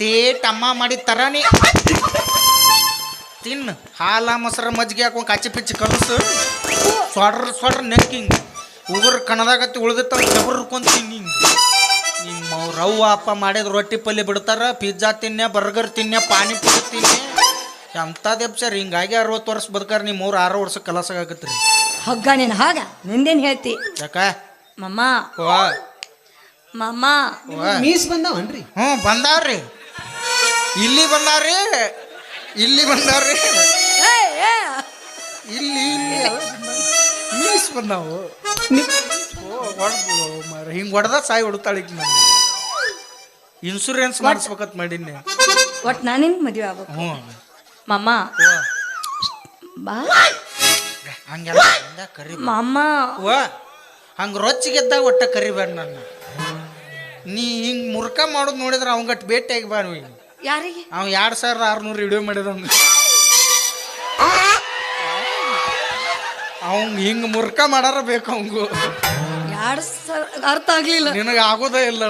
ತೇಟ್ ಅಮ್ಮ ಮಾಡಿದ ತರಾನಿ ತಿನ್ನು ಹಾಲ ಮೊಸರು ಮಜ್ಜಿಗೆ ಹಾಕೊಂಡು ಕಚ್ಚಿ ಪಿಚ್ಚಿ ಕಲಸು. ಸೊಡ್ರ ಸೊಡ್ರ ನೆಕ್ಕಿಂಗ್. ಉಗುರು ಕಣದಾಗತ್ತಿ ಉಳ್ದಿತ್ತ ಜಬರ್ಕೊಂಡ್ ತಿನ್ನಿ ನಿಮ್ಮ ರವ್ವ ಅಪ್ಪ ಮಾಡಿದ ರೊಟ್ಟಿ ಪಲ್ಯ ಬಿಡ್ತಾರ ಪಿಜ್ಜಾ ತಿನ್ನೆ ಬರ್ಗರ್ ತಿನ್ನೆ ಪಾನಿಪುರಿ ತಿನ್ನೆ ಎಂಥದ್ದು ಸರ್? ಹಿಂಗಾಗಿ ಅರವತ್ತು ವರ್ಷ ಬದುಕಾರ ನೀವು ಮೂರು ಆರು ವರ್ಷ ಕೆಲಸ ಆಗತ್ರಿ. ಹಗ್ಗ ನೀನು ಹಾಗ? ನಿಂದೇನು ಹೇಳ್ತಿ? ಯಾಕ? ಮಮ್ಮ. ಓ. ಮಮ್ಮ. ಓ. ಮೀಸ್ ಬಂದಾವನ್ರಿ? ಹ್ಞೂ ಬಂದಾವ್ರಿ ಇಲ್ಲಿ ಬಂದಾವ್ರಿ ಇಲ್ಲಿ ಬಂದಾವ್ರಿ. ಇಲ್ಲಿ ಇಲ್ಲಿ. ಮೀಸ್ ಬಂದಾವು. ಓ ಹೊಡ್ದು ಮಾರ ಹಿಂಗೆ ಹೊಡೆದ ಸಾಯಿ ಹೊಡ್ತಾಳೆ ಈಗ ನಾನು ಇನ್ಸೂರೆನ್ಸ್ ಮಾಡಿಸ್ಬೇಕಂತ ಮಾಡೀನಿ ಒಟ್ ನಾನಿನ್ ಮದುವೆ ಆಗ್ಬೇಕು. ಹ್ಞೂ. ಮಮ್ಮ ಓ ಬಾ. ಹಂಗೆಲ್ಲ ಕರಿ ಮಮ್ಮ ಓ ಹಂಗೆ ರೊಚ್ಚಿಗೆದ್ದಾಗ ಒಟ್ಟ ಕರಿಬೇಡ ನನ್ನ. ನೀ ಹಿಂಗೆ ಮುರ್ಕ ಮಾಡೋದು ನೋಡಿದ್ರೆ ಅವಂಗಟ್ಟು ಭೇಟಿಯಾಗಿ ಆಗಿ ಬಾರ ಯಾರಿಗೆ? ಅವ್ ಎರಡು ಸಾವಿರದ ಆರುನೂರು ವಿಡಿಯೋ ಮಾಡಿದ ಅವಂಗ ಹಿಂಗೆ ಮುರ್ಕ ಮಾಡಾರ ಬೇಕು ಅವಂಗು. ಎರಡು ಅರ್ಥ ಆಗ್ಲಿಲ್ಲ. ನಿನಗೆ ಆಗೋದೇ ಇಲ್ಲ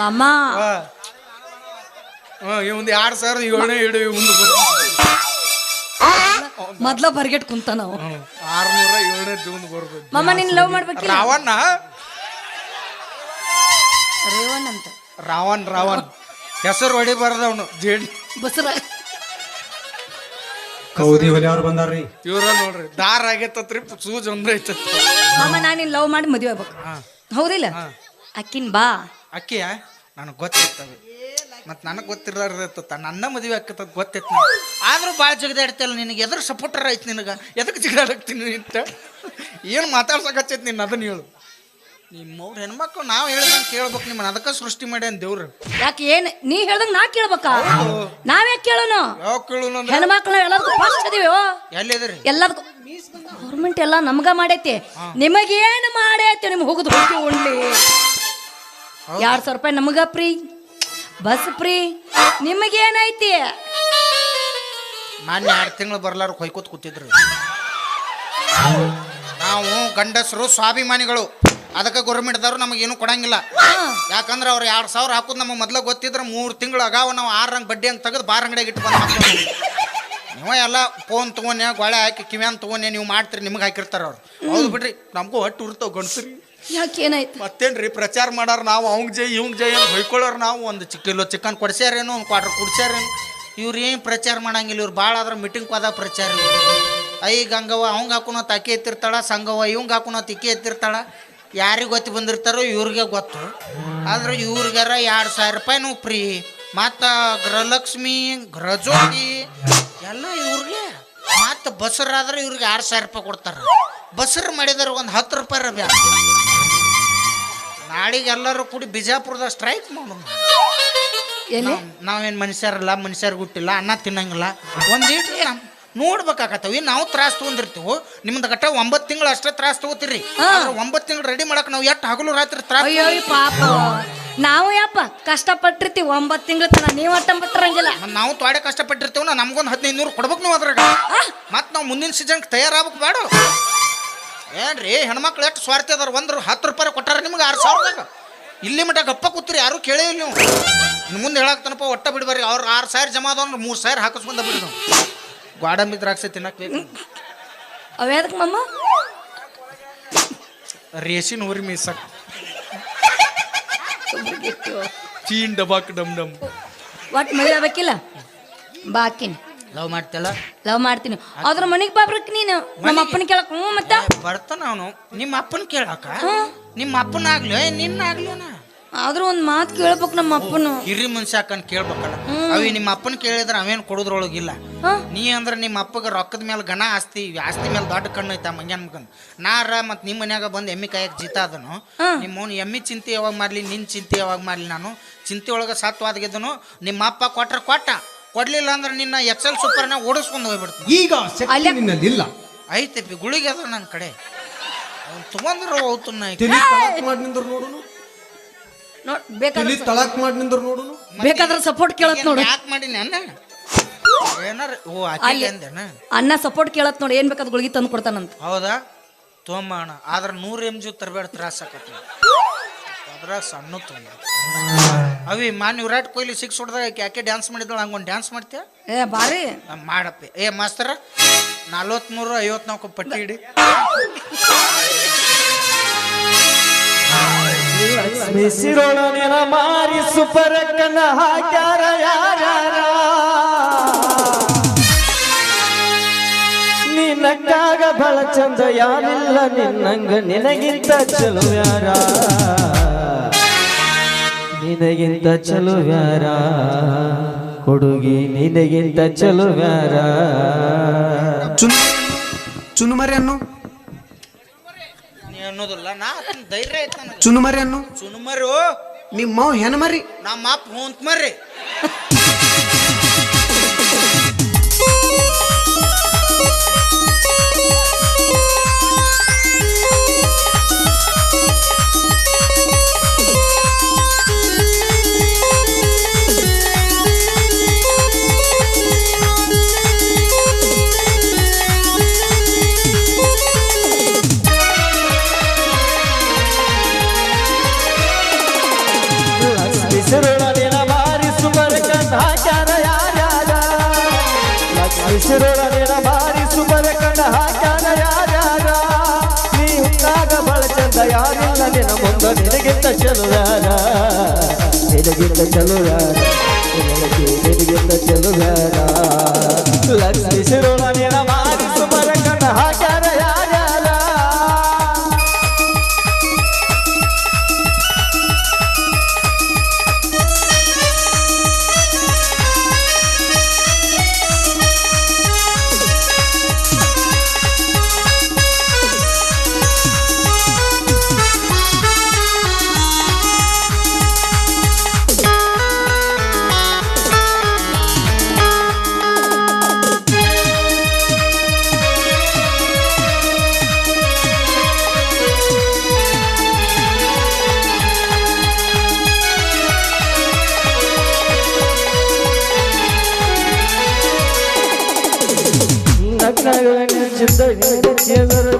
ಮಾಮಾ. ಒಂದು ಎರಡು ಸಾವಿರದ ಏಳನೇ ಇಡು ಒಂದು ಮೊದ್ಲ ಬರ್ಗೆಟ್ ಕುಂತ ನಾವು. ಆರ್ನೂರ ಏಳನೇ ಮುಂದೆ ಬರ್ಬೋದು ಮಮ್ಮ ನೀನ್ ಲವ್ ಮಾಡ್ಬೇಕು ರಾವಣ್ಣ? ರೇವನ್ ಅಂತ. ರಾವಣ್ ರಾವಣ್. ಹೆಸರು ಹೊಡಿಬಾರ್ದು ಅವನು ಜೇಡಿ. ಬಸರ. ಕೌದಿ ಹೊಲಿ ಅವ್ರು ಬಂದಾರ್ರಿ. ಇವ್ರ ನೋಡ್ರಿ ದಾರ ಆಗೈತತ್ರಿ ಸೂಜ್ ಒಂದ್ರ ಐತತ್ ಮಮ್ಮ ನಾನು ನಿನ್ ಲವ್ ಮಾಡಿ ಮದುವೆ ಆಗ್ಬೇಕು. ಹೌದಿಲ್ಲ? ಅಕ್ಕಿನ್ ಬಾ. ಅಕ್ಕಿಯ? ನನಗೆ ಗೊತ್ತಿರ್ತವೆ ಮತ್ತು ನನಗೆ ಗೊತ್ತಿರೋತ್ತ ನನ್ನ ಮದುವೆ ಆಕತ್ತ ಗೊತ್ತಿತ್ತು ಆದರೂ ಭಾಳ ಜಗದಾಡ್ತಲ್ಲ ನಿನಗೆ ಎದ್ರ ಸಪೋರ್ಟರ್ ಐತಿ ನಿನಗೆ. ಎದಕ್ಕೆ ಜಿಗದಾಡಕ್ತೀನಿ ಅಂತ ಏನು ಮಾತಾಡ್ಸಕತ್ತೈತಿ ನಿನ್ನ ಅದನ್ನ ಹೇಳು. ನಿಮ್ಮವ್ರ ಹೆಣ್ಮಕ್ಳು ನಾವು ಹೇಳ್ದಂಗೆ ಕೇಳ್ಬೇಕು ನಿಮ್ಮನ್ನ. ಅದಕ್ಕೆ ಸೃಷ್ಟಿ ಮಾಡ್ಯಾನ ದೇವ್ರು. ಯಾಕೆ ಏನ್ ನೀ ಹೇಳ್ದಂಗ ನಾ ಕೇಳ್ಬೇಕಾ? ನಾವ್ಯಾಕೆ ಕೇಳೋನು? ಯಾವ ಕೇಳು ಅಂದ್ರೆ? ಹೆಣ್ಮಕ್ಳು ಎಲ್ಲದಕ್ಕೂ ಫಸ್ಟ್ ಅದೀವಿ ಎಲ್ಲಿದ್ರಿ ಎಲ್ಲದಕ್ಕೂ ಗೌರ್ಮೆಂಟ್ ಎಲ್ಲ ನಮ್ಗ ಮಾಡೈತಿ. ನಿಮಗೇನು ಮಾಡೈತಿ? ನಿಮ್ಗೆ ಹೋಗುದು ಹೋಗಿ ಉಂಡ್ಲಿ. ಎರಡು ಸಾವಿರ ರೂಪಾಯಿ ನಮಗ ಫ್ರೀ? Bus free ನಿಮಗೇನೈತಿ? ನಾನು ಎರಡು ತಿಂಗಳು ಬರ್ಲಾರ ಹೊಯ್ಕೋತ್ ಕೂತಿದ್ರು. ನಾವು ಗಂಡಸರು ಸ್ವಾಭಿಮಾನಿಗಳು. ಅದಕ್ಕೆ ಗೌರ್ಮೆಂಟ್ದವ್ರು ನಮಗೇನು ಕೊಡಂಗಿಲ್ಲ. ಯಾಕಂದ್ರೆ ಅವ್ರು ಎರಡು ಸಾವಿರ ಹಾಕೋದು ನಮಗೆ ಮೊದ್ಲು ಗೊತ್ತಿದ್ರೆ ಮೂರು ತಿಂಗಳು ಅಗಾವ ನಾವು ಆರು ರಂಗ್ ಬಡ್ಡಿ ಅಂತ ತೆಗೆದು ಬಾರ ಅಂಗಡಿಯಾಗ ಇಟ್ಟು ಬಂದು ನೀವು. ಎಲ್ಲ ಫೋನ್ ತೊಗೊಂಡೆ ಗೊಳೆ ಹಾಕಿ ಕಿವ್ಯಾನ್ ತೊಗೊಂಡೆ ನೀವು ಮಾಡ್ತೀರಿ ನಿಮಗೆ ಹಾಕಿರ್ತಾರೆ ಅವ್ರು. ಹೌದು ಬಿಡ್ರಿ ನಮಗೂ ಹೊಟ್ಟು ಉರ್ತಾವ ಗಂಡಸ್ರಿ ಯಾಕೆ ಏನಾಯ್ತು ಮತ್ತೇನ್ರಿ ಪ್ರಚಾರ ಮಾಡಾರ ನಾವು ಅವಂಗ್ ಜೈ ಇವಂಗ್ ಜೈ ಅಂತ ಹೊಯ್ಕೊಳ್ಳೋರು ನಾವು. ಒಂದು ಚಿಕ್ಕ ಕಿಲೋ ಚಿಕನ್ ಕೊಡ್ಸ್ಯಾರೇನು, ಒಂದು ಕ್ವಾರ್ಟರ್ ಕುಡ್ಸ್ಯಾರೇನು. ಇವ್ರು ಏನು ಪ್ರಚಾರ ಮಾಡಂಗಿಲ್ಲ, ಇವ್ರು ಭಾಳ ಆದ್ರೆ ಮೀಟಿಂಗ್ ಪದ ಪ್ರಚಾರ ಇಲ್ಲ. ಐ, ಗಂಗವ್ವ ಅವಂಗ ಹಾಕೋಣ ತಕ್ಕೆ ಎತ್ತಿರ್ತಾಳ, ಸಂಗವ್ವ ಇವಂಗ್ ಹಾಕೋಣ ತಿಕ್ಕಿ ಎತ್ತಿರ್ತಾಳ. ಯಾರಿಗೆ ಗೊತ್ತು ಬಂದಿರ್ತಾರೋ ಇವ್ರಿಗೆ ಗೊತ್ತು. ಆದ್ರೆ ಇವ್ರಿಗಾರ ಎರಡು ಸಾವಿರ ರೂಪಾಯಿನೂ ಫ್ರೀ. ಮತ್ತು ಗೃಹಲಕ್ಷ್ಮಿ, ಗೃಹಜ್ಯೋತಿ, ಎಲ್ಲ ಇವ್ರಿಗೆ. ಮತ್ತು ಬಸ್ರಾದ್ರೆ ಇವ್ರಿಗೆ ಆರು ಸಾವಿರ ರೂಪಾಯಿ ಕೊಡ್ತಾರೆ. ಬಸ್ರು ಮಾಡಿದಾರೆ ಒಂದು ಹತ್ತು ರೂಪಾಯಿ ರವ್ಯಾ ನಾಳೆಗೆ ಎಲ್ಲರೂ ಕೂಡಿ ಬಿಜಾಪುರದ ಸ್ಟ್ರೈಕ್ ಮಾಡೋಣ ಎಲ್ಲಿ? ನಾವೇನು ಮನುಷ್ಯರಲ್ಲ ಮನುಷ್ಯರಿಗೆ ಹುಟ್ಟಿಲ್ಲ ಅನ್ನ ತಿನ್ನಂಗಿಲ್ಲ. ಒಂದೀಟ್ ನಮ್ ನೋಡ್ಬೇಕಾಗತ್ತವಿ. ನಾವು ತ್ರಾಸ ತೊಗೊಂಡಿರ್ತೀವಿ. ನಿಮ್ದು ಗಟ್ಟ ಒಂಬತ್ತು ತಿಂಗಳು ಅಷ್ಟೇ ತ್ರಾಸ ತಗೋತೀರಿ. ಒಂಬತ್ತು ತಿಂಗಳು ರೆಡಿ ಮಾಡಕ್ ನಾವು ಎಷ್ಟು ಹಗಲು ರಾತ್ರಿ ತ್ರಾಸ ಅಯ್ಯೋ ಪಾಪ. ನಾವು ಯಪ್ಪ ಕಷ್ಟಪಟ್ಟಿರ್ತೀವಿ ಒಂಬತ್ತು ತಿಂಗಳ ತನ ನೀವು ಅಟ್ಟಂಬಟ್ಟಿರಂಗಿಲ್ಲ ನಾವು ತೋಡೆ ಕಷ್ಟಪಟ್ಟಿರ್ತೀವಿ ನಮ್ಗೊಂದು ಹದಿನೈದು ನೂರು ಕೊಡ್ಬೇಕು ನೀವು ಅದ್ರಾಗ. ಮತ್ತೆ ನಾವು ಮುಂದಿನ ಸೀಸನ್ಗೆ ತಯಾರಾಗಬೇಕು ಬೇಡ. ಏನ್ರಿ? ಹೆಣ್ಮಕ್ಳು ಎಷ್ಟು ಸ್ವಾರ್ಥ ಅದಾರ? ಒಂದು ಹತ್ತು ರೂಪಾಯಿ ಕೊಟ್ಟಾರ ನಿಮ್ಗೆ ಆರು ಸಾವಿರದಾಗ? ಇಲ್ಲಿ ಮಟ್ಟ ಗಪ್ಪ ಕೂತ್ರಿ ಯಾರು ಕೇಳೇ ಇಲ್ಲ ನೀವು. ಇನ್ನು ಮುಂದೆ ಹೇಳಾಕ್ತನಪ್ಪ ಒಟ್ಟ ಬಿಡ್ಬಾರಿ ಅವ್ರು ಆರು ಸಾವಿರ ಜಮಾ ಅದ ಅಂದ್ರೆ ಮೂರು ಸಾವಿರ ಹಾಕಿಸ್ಕೊಂಡ ಬಿಡಿ ನಾವು ಗೋಡಂಬಿ ದ್ರಾಕ್ಷಿ ತಿನ್ನಕ್ ಬೇಕು. ಅವ್ಯಾದಕ್ಕೆ ಮಮ್ಮ ರೇಸಿನ ಊರಿ ಮೀಸಕ್. ಚೀನ್ ಡಬಾಕ್ ಡಮ್ ಡಮ್. ಒಟ್ಟು ಮದುವೆ ಆಗ್ಬೇಕಿಲ್ಲ? ಬಾಕಿನಿ. ಲವ್ ಮಾಡ್ತಿಲ್ಲ ಲವ್ ಮಾಡ್ತೀನಿ. ಅದ್ರ ಮನೆಗೆ ಬಾಬ್ರಕ್ ನೀನು? ನಮ್ಮ ಅಪ್ಪನ ಕೇಳಕ್ ಹ್ಞೂ ಮತ್ತ? ಬರ್ತಾನ ಅವನು. ನಿಮ್ಮ ಅಪ್ಪನ ಕೇಳಕ? ನಿಮ್ಮ ಅಪ್ಪನ ಆಗ್ಲಿ? ನಿನ್ನ ಆಗ್ಲೇನ ಆದ್ರೂ ಒಂದ್ ಮಾತು ಕೇಳ್ಬೇಕು ನಮ್ಮ ಅಪ್ಪನು. ಹಿರಿ ಮನುಷ್ಯ ಹಾಕನ್ ಕೇಳ್ಬೇಕಲ್ಲ. ಅವಿ ನಿಮ್ಮ ಅಪ್ಪನ ಕೇಳಿದ್ರೆ ಅವೇನ್ ಕೊಡೋದ್ರೊಳಗಿಲ್ಲ. ನೀ ಅಂದ್ರ ನಿಮ್ಮ ಅಪ್ಪಗ ರೊಕ್ಕದ ಮೇಲೆ ಗಣ ಆಸ್ತಿ ಆಸ್ತಿ ಮೇಲೆ ದೊಡ್ಡ ಕಣ್ಣು ಐತ ಮಂಗ್ಯಾನ್ ಮಗನ್. ನಾರ ಮತ್ ನಿಮ್ಮ ಮನ್ಯಾಗ ಬಂದ್ ಎಮ್ಮಿ ಕಾಯಕ್ ಜೀತ ಅದನು. ನಿಮ್ಮ ಎಮ್ಮಿ ಚಿಂತೆ ಯಾವಾಗ ಮಾಡ್ಲಿ ನಿನ್ ಚಿಂತೆ ಯಾವಾಗ ಮಾಡ್ಲಿ ನಾನು. ಚಿಂತೆ ಒಳಗ ಸತ್ವಾದಗಿದ್ದನು ನಿಮ್ಮ ಅಪ್ಪ ಕೊಟ್ರ ಕೊಟ್ಟ. ಕೊಡ್ಲಿಲ್ಲ ಅಂದ್ರೆ ನಿನ್ನ ಎಕ್ಸೆಲ್ ಸೂಪರ್ನ ಓಡಿಸ್ಕೊಂಡು ಹೋಗ್ಬಿಡ್ತೀನಿ. ಈಗ ಶಕ್ತಿ ನಿನ್ನಲ್ಲಿ ಇಲ್ಲ. ಐತೆ ಗುಳಿಗೆ ಅದ ನನ್ನ ಕಡೆ. ಅವ್ನು ತೊಗೊಂಡ್ರು ಹೋಗ್ತನ್ನ ಐತಿ ತಲಿ ತಳಕ್ ಮಾಡಿ ನಿಂದ್ರು ನೋಡುನು? ನೋಡ್ ಬೇಕಾದ್ರೆ ತಲಿ ತಳಕ್ ಮಾಡಿ ನಿಂದ್ರ ನೋಡುನು? ಬೇಕಾದ್ರೆ ಸಪೋರ್ಟ್ ಕೇಳತ್ ನೋಡು. ಯಾಕೆ ಮಾಡೀನಿ ಅನ್ನ? ಏನಾರ ಓ ಆಕೆ ಅಲ್ಲಿ. ಅಂದೇನ ಅಣ್ಣ ಸಪೋರ್ಟ್ ಕೇಳತ್ ನೋಡಿ ಏನ್ ಬೇಕಾದ್ ಗುಳಿಗೆ ತಂದು ಕೊಡ್ತಾನಂತ ಹೌದಾ ತೊಂಬಣ ಆದ್ರೆ ನೂರು ಎಂ ಜಿ ತರಬೇಡ ತ್ರಾಸ ಆಕತಿ ಅದ್ರಾಗ ಸಣ್ಣ ತುಂಬ ಅವಿ ಮಾನ್ ವಿರಾಟ್ ಕೊಹ್ಲಿ ಸಿಕ್ಸ್ ಹೊಡೆದಾಗ ಯಾಕೆ ಡ್ಯಾನ್ಸ್ ಮಾಡಿದ್ದಳು ಹಂಗೊಂದು ಡ್ಯಾನ್ಸ್ ಮಾಡ್ತೀಯ? ಏ ಬಾರಿ. ಮಾಡಪ್ಪ ಮಾಡಪ್ಪಿ. ಏ ಮಾಸ್ತರ ನಲ್ವತ್ಮೂರು ಐವತ್ನಾಲ್ಕು ಪಟ್ಟಿ ಇಡಿ ನೆನ ಮಾರಿ ಸುಪರಕ್ಕನ ಹಾಕ್ಯಾರ ಯಾರ ನಿನ್ನಕ್ಕಾಗ ಬಳ ಚಂದ ಯಾರಿಲ್ಲ ನಿನ್ನಂಗ ನಿನಗಿಂತ ಚಲೋ ಯಾರ? ನಿನಗಿಂತ ಚಲೋ ಯಾರ ಕೊಡುಗೆ ನಿನಗಿಂತ ಚಲೋ ಯಾರ ಚುನ್ ಚುನುಮರಿ ಅನ್ನು ನೀ ಅನ್ನೋದಿಲ್ಲ ನಾ ಧೈರ್ಯ ಐತೆ ನನಗೆ. ಚುನುಮರಿ. ನಿಮ್ಮ ಹೆಣ್ಮರಿ? ನಮ್ಮ ಅಪ್ಪ ಹೊಂತ ಮರ್ರಿ ನಿನಗಿಂತ ಚಲೋ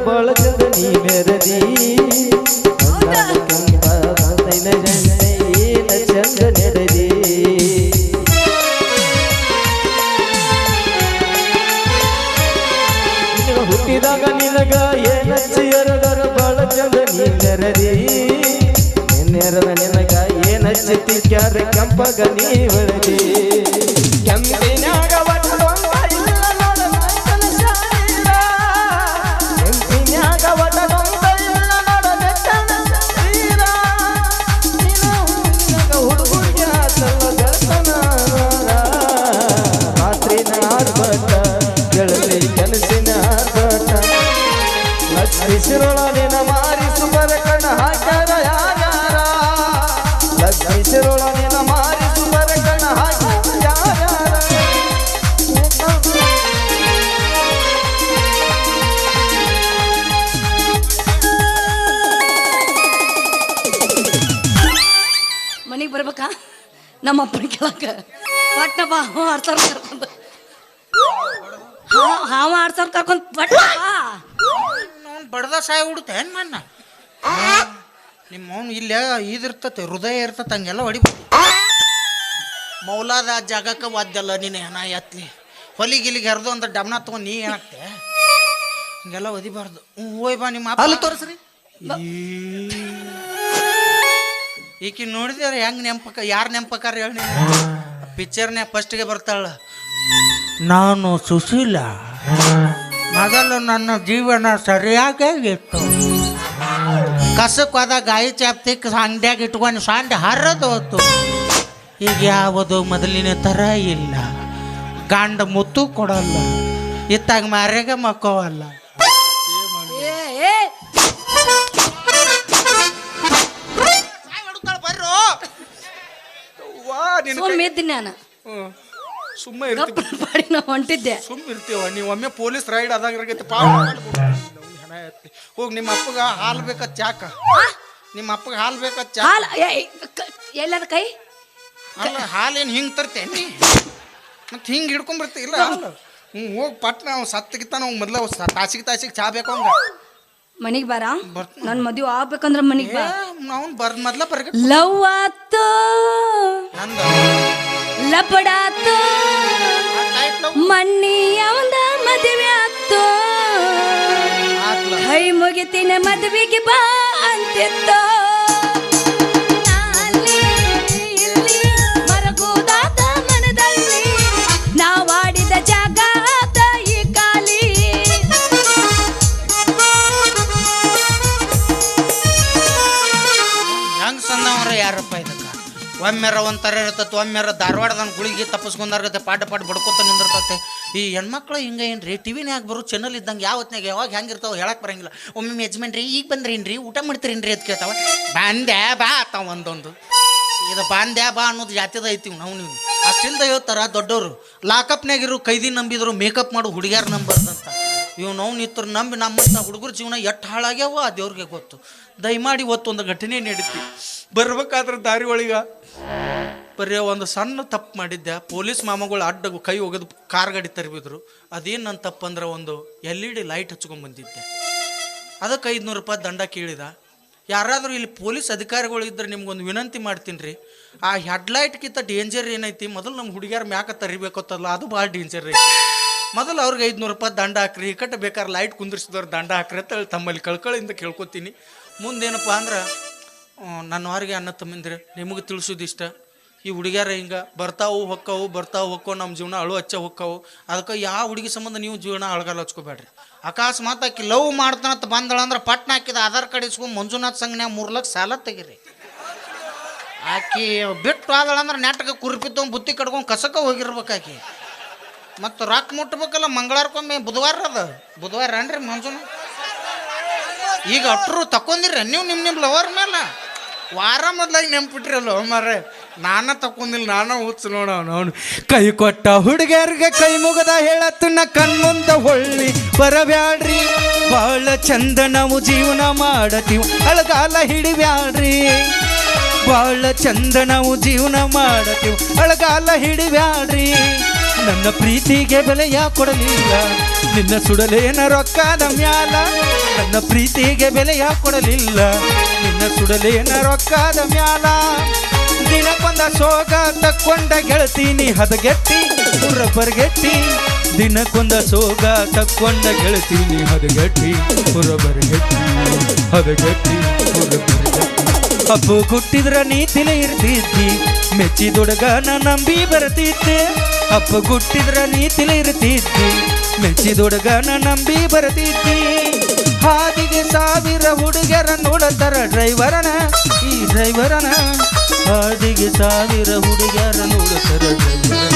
ಬಾಳ ಚಂದ ನೀ ನೆರದಿ ಹುಟ್ಟಿದಾಗ ನಿನಗ ಏನಚ್ಚಿ ಎರದರ ಬಾಳ ಚಂದ ನೀ ನೆರದಿ ನೆರದ ನಿನಗ ಏನಚ್ಚಿ ತಿಕ್ಕ್ಯಾರ ಕೆಂಪಗ ನೀ ಹೊಳದಿ ಕೆಂಪಿನ್ಯಾಗ ಪಟ್ನ ಬಾ ಹಾವ ಆಡ್ತಾರ ಕರ್ಕೊಂಡು ಹಾವ- ಆಡ್ತಾರ ಕರ್ಕೊಂಡು ಪಟ್ನ ಬಾ ಅವ್ನು ಬಡ್ದ ಸಾಯ ಹುಡುತ್ತೇನ್ ಮನ್ನ ನಿಮ್ಮ ಅವ್ನು ಇಲ್ಲೇ ಇದಿರ್ತತೆ ಹೃದಯ ಇರ್ತತೆ ಹಂಗೆಲ್ಲ ಹೊಡಿಬೇಕು. ಮೌಲಾದ ಜಾಗಕ್ಕೆ ವಾದ್ಯಲ್ಲ ನೀನು ಏನ ಎತ್ಲಿ. ಹೊಲಿಗಿಲಿಗೆ ಹರಿದು ಅಂತ ಡಬ್ನ ತಗೊಂಡು ನೀ ಏನಾಗ್ತೆ? ಹಿಂಗೆಲ್ಲ ಒದಿಬಾರ್ದು. ಹ್ಞೂ ಹೋಯ್ ಬಾ ನಿಮ್ಮ ಅಲ್ಲಿ ಅಪ್ಪ ತೋರಿಸ್ರಿ ಈಕಿ ನೋಡಿದ್ರೆ ಹೆಂಗ್ ನೆಂಪಕ ಯಾರು ನೆಂಪಕಾರ ಹೇಳಿ ಪಿಕ್ಚರ್ನೇ ಫಸ್ಟ್ಗೆ ಬರ್ತಾಳ. ನಾನು ಸುಶೀಲ. ಮೊದಲು ನನ್ನ ಜೀವನ ಸರಿಯಾಗೇ ಇತ್ತು. ಕಸಕ್ಕೆ ಹೋದ ಗಾಯಿ ಚಾಪ್ತಿಕ್ ಅಂಡ್ಯಾಗ ಇಟ್ಕೊಂಡು ಸಾಂಡ್ ಹರದು ಹೋತು. ಈಗ ಯಾವುದು ಮೊದಲಿನ ಥರ ಇಲ್ಲ. ಗಂಡ ಮುತ್ತು ಕೊಡಲ್ಲ. ಇತ್ತಾಗ ಮಾರ್ಯಾಗ ಮಕ್ಕವಲ್ಲ. ವಾ ಸುಮ್ಮನೆ ಸುಮ್ಮ ಇದ್ದೀನಿ ನಾನು. ಸುಮ್ಮ ಗಪ್ಪ ಪಾಡಿ ನಾ ಹೊಂಟಿದ್ದೆ. ಸುಮ್ಮ ಇರ್ತೀವ ನೀವು ಒಮ್ಮೆ ಪೊಲೀಸ್ ರೈಡ್ ಆದಾಗ ಹೋಗಿ ನಿಮ್ಮ ಅಪ್ಪಗ ಹಾಲು ಬೇಕತ್ ಚಾಕ? ನಿಮ್ಮ ಅಪ್ಪಗ ಹಾಲು ಬೇಕತ್ ಚಾ ಹಾಲು ಏ, ಕ- ಎಲ್ಲದ ಕೈ? ಅಲ್ಲ ಹಾಲೇನು ಹಿಂಗೆ ತರ್ತೇನಿ ಮತ್ತೆ ಹಿಂಗೆ ಹಿಡ್ಕೊಂಡ್ಬಿಡ್ತಿ ಇಲ್ಲ ಹ್ಞೂ ಹೋಗಿ ಪಟ್ನ ಅವ್ನು ಸತ್ತಗಿತ್ತ ನಾವು ಮೊದಲ ತಾಸಿಗೆ ತಾಸಿಗೆ ಚಾ ಬೇಕು ಅವಂಗ ಮನಿಗ್ ಬಾರ. ನನ್ ಮದುವೆ ಆಗ್ಬೇಕಂದ್ರ ಮನಿಗ್ ಬಾ. ನಾವು ಬರ್ ಮೊದ್ಲ ಬರ್ಗ ಲವ್ ಆತು. ಲಪಡಾತು. ಮಣ್ಣಿ ಅವಂದ ಮದುವೆ ಆತು. ಕೈ ಮುಗಿತಿನ ಮದುವೆಗೆ ಬಾ ಅಂತಿತ್ತು. ಒಮ್ಮೆರ ಒಂಥರ ಇರ್ತೈತೆ, ಒಮ್ಮೆರ ಧಾರವಾಡದನ್ನ ಗುಳಿಗೆ ತಪ್ಪಿಸ್ಕೊಂಡಾರ್ಗತ್ತೆ ಪಾಠ ಪಾಠ ಬಡ್ಕೋತ ನಿಂದಿರ್ತೈತೆ. ಈ ಹೆಣ್ಮಕ್ಳು ಹಿಂಗೆ ಏನ್ರಿ ಟಿವಿನ್ಯಾಗ ಬರೋ ಚಾನಲ್ ಇದ್ದಂಗೆ ಯಾವತ್ತಿನಾಗ ಯಾವಾಗ ಹೆಂಗಿರ್ತಾವ ಹೇಳಕ್ಕೆ ಬರಂಗಿಲ್ಲ. ಒಮ್ಮೆ ಯಜಮಾನ್ರಿ, ಈಗ ಬಂದ್ರೇನ್ರಿ ಊಟ ಮಾಡ್ತೀರೇನ್ರಿ? ಅಂತ ಕೇಳ್ತಾವ. ಬಂದ್ಯಾ ಬಾ ಆತಾವ ಒಂದೊಂದು. ಇದು ಬಾಂದ್ಯಾ ಬಾ ಅನ್ನೋದು ಜಾತಿದ ಐತಿ ನಾವು ನೀವು. ಅಷ್ಟಿಲ್ದ ಹೇಳ್ತಾರ ದೊಡ್ಡವರು ಲಾಕಪ್ನಾಗಿರೋ ಕೈದಿ ನಂಬಿದ್ರು ಮೇಕಪ್ ಮಾಡು, ಹುಡುಗ್ಯಾರ ನಂಬರ್ದಂತ ಇವ್ ನಾವು ನಿತ್ತರು ನಂಬಿ ನಮ್ಮಂಥ ಹುಡುಗರು ಜೀವನ ಎಷ್ಟು ಹಾಳಾಗ್ಯಾವ ಆ ದೇವ್ರಿಗೆ ಗೊತ್ತು. ದಯಮಾಡಿ ಇವತ್ತು ಒಂದು ಘಟನೆ ನಡೀತಿ ಬರ್ಬೇಕಾದ್ರೆ ದಾರಿ ಒಳಗ? ಬರೀ ಒಂದು ಸಣ್ಣ ತಪ್ಪು ಮಾಡಿದ್ದೆ. ಪೊಲೀಸ್ ಮಾಮಗಳು ಅಡ್ಡ ಕೈ ಒಗೆದು ಕಾರ್ ಗಾಡಿ ತರಬಿದ್ರು. ಅದೇನು ನನ್ನ ತಪ್ಪಂದ್ರೆ ಒಂದು ಎಲ್ ಇ ಡಿ ಲೈಟ್ ಹಚ್ಕೊಂಡ್ಬಂದಿದ್ದೆ ಅದಕ್ಕೆ ಐದುನೂರು ರೂಪಾಯಿ ದಂಡ ಕೇಳಿದ. ಯಾರಾದರೂ ಇಲ್ಲಿ ಪೊಲೀಸ್ ಅಧಿಕಾರಿಗಳು ಇದ್ದರೆ ನಿಮ್ಗೊಂದು ವಿನಂತಿ ಮಾಡ್ತೀನಿ ರೀ ಆ ಹೆಡ್ಲೈಟ್ಗಿಂತ ಡೇಂಜರ್ ಏನೈತಿ? ಮೊದಲು ನಮ್ಮ ಹುಡುಗಿಯರ ಮ್ಯಾಕ ತರಿಬೇಕತ್ತಲ್ಲ ಅದು ಭಾಳ ಡೇಂಜರ್ ಐತಿ. ಮೊದಲು ಅವ್ರಿಗೆ ಐದುನೂರು ರೂಪಾಯಿ ದಂಡ ಹಾಕ್ರಿ ಕಟ್ಟ ಬೇಕಾದ್ರೆ ಲೈಟ್ ಕುಂದಿರ್ಸಿದವ್ರು ದಂಡ ಹಾಕ್ರಿ ಅಂತ ಹೇಳಿ ತಮ್ಮಲ್ಲಿ ಕಳ್ಕಳಿಂದ ಕೇಳ್ಕೊತೀನಿ. ಮುಂದೇನಪ್ಪ ಅಂದ್ರೆ ನನ್ನ ಅವ್ರಿಗೆ ಅನ್ನ ತಮ್ಮಂದ್ರೆ ನಿಮಗೆ ತಿಳಿಸೋದಿಷ್ಟ ಈ ಹುಡುಗ್ಯಾರ ಹಿಂಗೆ ಬರ್ತಾವು ಹೊಕ್ಕವು ಬರ್ತಾವು ಹೊಕ್ಕವು ನಮ್ಮ ಜೀವನ ಅಳು ಹಚ್ಚ ಹೊಕ್ಕವು. ಅದಕ್ಕೆ ಯಾವ ಹುಡುಗಿ ಸಂಬಂಧ ನೀವು ಜೀವನ ಅಳಗಾಲ ಹಚ್ಕೋಬೇಡ್ರಿ. ಅಕಸ್ಮಾತ್ ಆಕಿ ಲವ್ ಮಾಡ್ತಾನಂತ ಬಂದಳ ಅಂದ್ರೆ ಪಟ್ನ ಹಾಕಿದ ಆಧಾರ್ ಕಾರ್ಡ್ ಇಸ್ಕೊಂಡು ಮಂಜುನಾಥ್ ಸಂಘನ್ಯಾಗ ಮೂರು ಲಕ್ಷ ಸಾಲ ತೆಗಿರಿ. ಆಕಿ ಬಿಟ್ಟು ಆದಳಂದ್ರೆ ನೆಟ್ಗೆ ಕುರ್ಪಿತ್ತು ಬುತ್ತಿ ಕಟ್ಕೊಂಡು ಕಸಕ್ಕೆ ಹೋಗಿರ್ಬೇಕು ಆಕಿ. ಮತ್ತು ರೊಕ್ಕ ಮುಟ್ಬೇಕಲ್ಲ, ಮಂಗಳವಾರಕ್ಕೊಮ್ಮೆ ಬುಧವಾರ ಅದ. ಬುಧವಾರ ಅನ್ರಿ ಮಂಜುನ? ಈಗ ಅಟ್ರು ತಕೊಂಡಿರ ನೀವು ನಿಮ್ಮ ನಿಮ್ಮ ಲವರ್ ಮೇಲೆ ವಾರ ಮೊದ್ಲಾಗಿ ನೆನ್ಪಿಟ್ರಲ್ಲ ಮಾರೆ ನಾನ ತಕೊಂಡಿಲ್ಲ ನಾನ ಹುಚ್ಚು ನೋಡ ಅವನು ಕೈ ಕೊಟ್ಟ ಹುಡುಗರಿಗೆ ಕೈ ಮುಗದ ಹೇಳತ್ತನ್ನ ಕಣ್ಮುಂದ ಹೊಳ್ಳಿ, ಬರಬ್ಯಾಡ್ರಿ. ಬಹಳ ಚಂದ ನಾವು ಜೀವನ ಮಾಡತೀವಿ, ಅಳಗಾಲ ಹಿಡಿಬ್ಯಾಡ್ರಿ. ಬಹಳ ಚಂದ ನಾವು ಜೀವನ ಮಾಡತೀವಿ, ಅಳಗಾಲ ಹಿಡಿಬ್ಯಾಡ್ರಿ. ನನ್ನ ಪ್ರೀತಿಗೆ ಬೆಲೆಯ ಕೊಡಲಿಲ್ಲ. ನಿನ್ನ ಸುಡಲೇನ ರೊಕ್ಕದ ಮ್ಯಾಲ? ನನ್ನ ಪ್ರೀತಿಗೆ ಬೆಲೆಯ ಕೊಡಲಿಲ್ಲ. ನಿನ್ನ ಸುಡಲೇನ ರೊಕ್ಕದ ಮ್ಯಾಲ? ದಿನಕ್ಕೊಂದ ಸೋಗ ತಕ್ಕೊಂಡ ಗೆಳತೀನಿ ಹದಗೆಟ್ಟಿ ಹುರಬರ್ಗೆಟ್ಟಿ ದಿನಕ್ಕೊಂದ ಸೋಗ ತಕ್ಕೊಂಡ ಗೆಳತೀನಿ ಹದಗೆಟ್ಟಿ ಹೊರಬರ್ಗೆಟ್ಟಿ ಹದಗೆಟ್ಟಿ ಹೊರಬರ್ಗೆಟ್ಟಿ ಅಪ್ಪು ಕೊಟ್ಟಿದ್ರ ನೀತಿಲೆ ಇರ್ತಿದ್ದಿ ಮೆಚ್ಚಿದೊಡಗನ ನಂಬಿ ಬರ್ತಿದ್ದೆ. ಅಪ್ಪ ಹುಟ್ಟಿದ್ರ ನೀತಿಲೆ ಇರ್ತಿದ್ದಿ. ಮೆಚ್ಚಿದೊಡಗನ ನಂಬಿ ಬರ್ತಿದ್ದಿ. ಹಾದಿಗೆ ಸಾವಿರ ಹುಡುಗರ ನೋಡತಾರ ಡ್ರೈವರನ, ಈ ಡ್ರೈವರನ. ಹಾದಿಗೆ ಸಾವಿರ ಹುಡುಗರ ನೋಡತಾರ ಡ್ರೈವರನ.